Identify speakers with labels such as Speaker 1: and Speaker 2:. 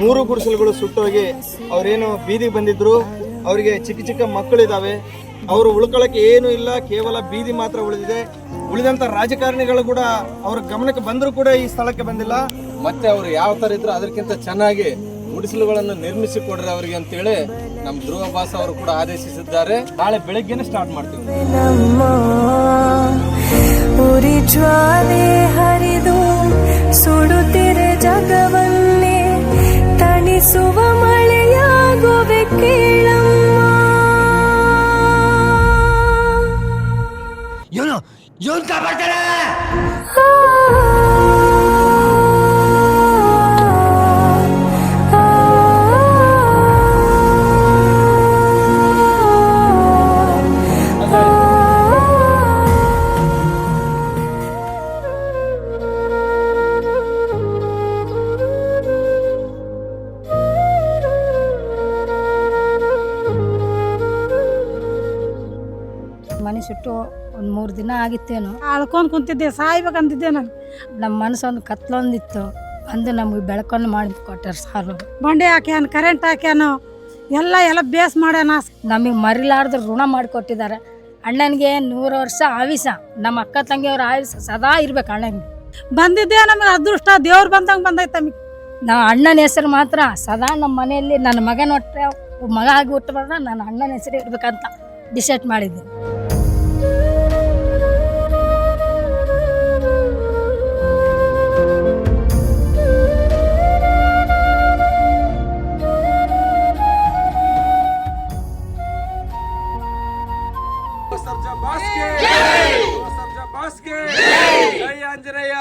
Speaker 1: ಮೂರು ಗುಡಿಸಲುಗಳು ಸುಟ್ಟೋಗಿ ಅವರೇನು ಬೀದಿಗೆ ಬಂದಿದ್ರು ಅವರಿಗೆ ಚಿಕ್ಕ ಚಿಕ್ಕ ಮಕ್ಕಳಿದ್ದಾವೆ ಅವರು ಉಳ್ಕೊಳ್ಳೋಕೆ ಏನೂ ಇಲ್ಲ ಕೇವಲ ಬೀದಿ ಮಾತ್ರ ಉಳಿದಿದೆ. ಉಳಿದಂಥ ರಾಜಕಾರಣಿಗಳು ಕೂಡ ಅವ್ರ ಗಮನಕ್ಕೆ ಬಂದರೂ ಕೂಡ ಈ ಸ್ಥಳಕ್ಕೆ ಬಂದಿಲ್ಲ.
Speaker 2: ಮತ್ತೆ ಅವರು ಯಾವ ಥರ ಇದ್ರು ಅದಕ್ಕಿಂತ ಚೆನ್ನಾಗಿ ಗುಡಿಸಲುಗಳನ್ನು ನಿರ್ಮಿಸಿ ಕೊಡ್ರಿ ಅವರಿಗೆ ಅಂತೇಳಿ ನಮ್ಮ ಧ್ರುವ ಬಾಸ್ ಅವರು ಕೂಡ ಆದೇಶಿಸಿದ್ದಾರೆ. ನಾಳೆ ಬೆಳಗ್ಗೆನೆ ಸ್ಟಾರ್ಟ್ ಮಾಡ್ತೀವಿ.
Speaker 3: 4回
Speaker 4: バカだ
Speaker 5: ಮನೆ ಸುಟ್ಟು ಒಂದು ಮೂರು ದಿನ ಆಗಿತ್ತೇನೋ.
Speaker 6: ಅಳ್ಕೊಂಡು ಕುಂತಿದ್ದೆ ಸಾಯ್ಬೇಕಂತಿದ್ದೆ ನಾನು.
Speaker 5: ನಮ್ಮ ಮನಸ್ಸೊಂದು ಕತ್ಲೊಂದಿತ್ತು. ಅಂದು ನಮಗೆ ಬೆಳಕನ್ನು ಮಾಡಿ ಕೊಟ್ಟಾರ ಸಾರು.
Speaker 6: ಬಂಡೆ ಹಾಕ್ಯಾನ ಕರೆಂಟ್ ಹಾಕ್ಯಾನ ಎಲ್ಲ ಎಲ್ಲ ಬೇಸ್ ಮಾಡ್ಯಾನ.
Speaker 5: ನಮಗೆ ಮರಿಲಾರ್ದ ಋಣ ಮಾಡಿಕೊಟ್ಟಿದ್ದಾರೆ ಅಣ್ಣನಿಗೆ ನೂರು ವರ್ಷ ಆವಿಸ. ನಮ್ಮ ಅಕ್ಕ ತಂಗಿಯವ್ರ ಆಯುಷ ಸದಾ ಇರ್ಬೇಕು ಅಣ್ಣನಿಗೆ.
Speaker 6: ಬಂದಿದ್ದೆ ನಮಗೆ ಅದೃಷ್ಟ ದೇವ್ರು ಬಂದಂಗೆ ಬಂದೈತೆ ನಮಗೆ.
Speaker 5: ನಾವು ಅಣ್ಣನ ಹೆಸರು ಮಾತ್ರ ಸದಾ ನಮ್ಮ ಮನೆಯಲ್ಲಿ ನನ್ನ ಮಗನ ಹೊಟ್ಟೆ ಮಗ ಆಗಿ ಹುಟ್ಟಬಾರ್ದ ನನ್ನ ಅಣ್ಣನ ಹೆಸರು ಇರ್ಬೇಕಂತ ಡಿಸೈಡ್ ಮಾಡಿದ್ದೆ. బాస్కే జై ఆంజనేయ